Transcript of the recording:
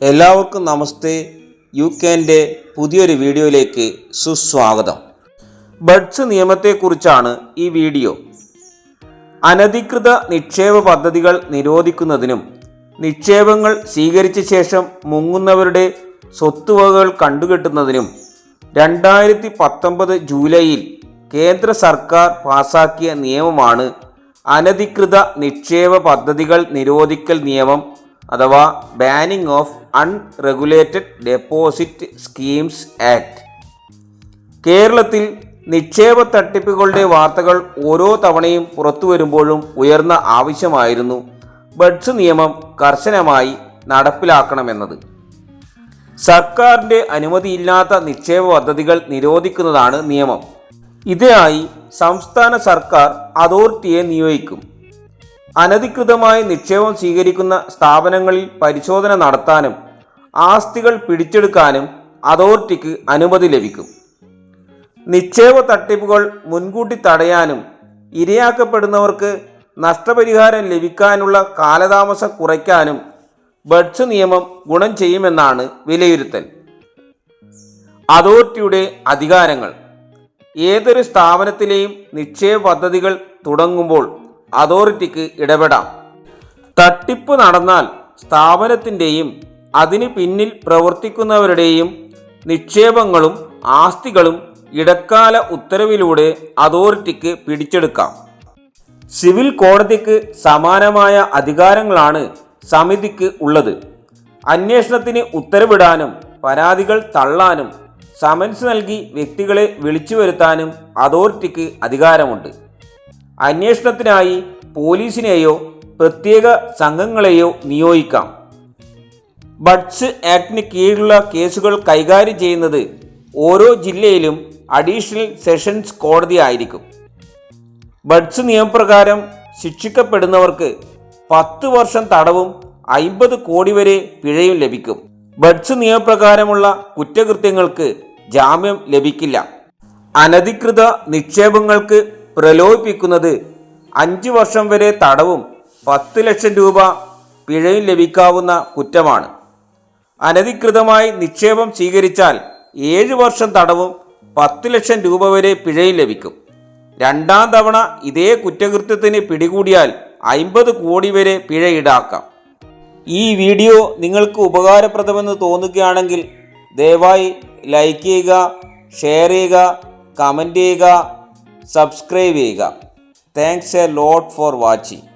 എല്ലാവർക്കും നമസ്തേ. യു കെന്റെ പുതിയൊരു വീഡിയോയിലേക്ക് സുസ്വാഗതം. ബഡ്സ് നിയമത്തെക്കുറിച്ചാണ് ഈ വീഡിയോ. അനധികൃത നിക്ഷേപ പദ്ധതികൾ നിരോധിക്കുന്നതിനും നിക്ഷേപങ്ങൾ സ്വീകരിച്ച ശേഷം മുങ്ങുന്നവരുടെ സ്വത്തുവകകൾ കണ്ടുകെട്ടുന്നതിനും രണ്ടായിരത്തി പത്തൊമ്പത് ജൂലൈയിൽ കേന്ദ്ര സർക്കാർ പാസാക്കിയ നിയമമാണ് അനധികൃത നിക്ഷേപ പദ്ധതികൾ നിരോധിക്കൽ നിയമം അഥവാ banning of unregulated deposit schemes act കേരളത്തിൽ നിക്ഷേപ തട്ടിപ്പുകളുടെ വാർത്തകൾ ഓരോ തവണയും പുറത്തു വരുമ്പോഴും ഉയർന്ന ആവശ്യമായിരുന്നു. ബഡ്സ് നിയമം കർശനമായി നടപ്പിലാക്കണമെന്നത്. സർക്കാരിന്റെ അനുമതിയില്ലാത്ത നിക്ഷേപ പദ്ധതികൾ നിരോധിക്കുന്നതാണ് നിയമം. ഇതിനായി സംസ്ഥാന സർക്കാർ അതോറിറ്റിയെ നിയോഗിക്കും. അനധികൃതമായി നിക്ഷേപം സ്വീകരിക്കുന്ന സ്ഥാപനങ്ങളിൽ പരിശോധന നടത്താനും ആസ്തികൾ പിടിച്ചെടുക്കാനും അതോറിറ്റിക്ക് അനുമതി ലഭിക്കും. നിക്ഷേപ തട്ടിപ്പുകൾ മുൻകൂട്ടി തടയാനും ഇരയാക്കപ്പെടുന്നവർക്ക് നഷ്ടപരിഹാരം ലഭിക്കാനുള്ള കാലതാമസം കുറയ്ക്കാനും ബഡ്സ് നിയമം ഗുണം ചെയ്യുമെന്നാണ് വിലയിരുത്തൽ. അതോറിറ്റിയുടെ അധികാരങ്ങൾ. ഏതൊരു സ്ഥാപനത്തിലെയും നിക്ഷേപ പദ്ധതികൾ തുടങ്ങുമ്പോൾ അതോറിറ്റിക്ക് ഇടപെടാം. തട്ടിപ്പ് നടന്നാൽ സ്ഥാപനത്തിന്റെയും അതിന് പിന്നിൽ പ്രവർത്തിക്കുന്നവരുടെയും നിക്ഷേപങ്ങളും ആസ്തികളും ഇടക്കാല ഉത്തരവിലൂടെ അതോറിറ്റിക്ക് പിടിച്ചെടുക്കാം. സിവിൽ കോടതിക്ക് സമാനമായ അധികാരങ്ങളാണ് സമിതിക്ക് ഉള്ളത്. അന്വേഷണത്തിന് ഉത്തരവിടാനും പരാതികൾ തള്ളാനും സമൻസ് നൽകി വ്യക്തികളെ വിളിച്ചു വരുത്താനും അതോറിറ്റിക്ക് അധികാരമുണ്ട്. അന്വേഷണത്തിനായി പോലീസിനെയോ പ്രത്യേക സംഘങ്ങളെയോ നിയോഗിക്കാം. ബഡ്സ് ആക്ടിന് കീഴിലുള്ള കേസുകൾ കൈകാര്യം ചെയ്യുന്നത് ഓരോ ജില്ലയിലും അഡീഷണൽ സെഷൻസ് കോടതി ആയിരിക്കും. ബഡ്സ് നിയമപ്രകാരം ശിക്ഷിക്കപ്പെടുന്നവർക്ക് പത്ത് വർഷം തടവും അയിമ്പത് കോടി വരെ പിഴയും ലഭിക്കും. ബഡ്സ് നിയമപ്രകാരമുള്ള കുറ്റകൃത്യങ്ങൾക്ക് ജാമ്യം ലഭിക്കില്ല. അനധികൃത നിക്ഷേപങ്ങൾക്ക് പ്രലോഭിപ്പിക്കുന്നത് അഞ്ച് വർഷം വരെ തടവും പത്ത് ലക്ഷം രൂപ പിഴയും ലഭിക്കാവുന്ന കുറ്റമാണ്. അനധികൃതമായി നിക്ഷേപം സ്വീകരിച്ചാൽ ഏഴ് വർഷം തടവും പത്ത് ലക്ഷം രൂപ വരെ പിഴയും ലഭിക്കും. രണ്ടാം തവണ ഇതേ കുറ്റകൃത്യത്തിന് പിടികൂടിയാൽ അയിമ്പത് കോടി വരെ പിഴ ഈടാക്കാം. ഈ വീഡിയോ നിങ്ങൾക്ക് ഉപകാരപ്രദമെന്ന് തോന്നുകയാണെങ്കിൽ ദയവായി ലൈക്ക് ചെയ്യുക ഷെയർ ചെയ്യുക കമന്റ് ചെയ്യുക സബ്സ്ക്രൈബ് ചെയ്യുക thanks a lot for watching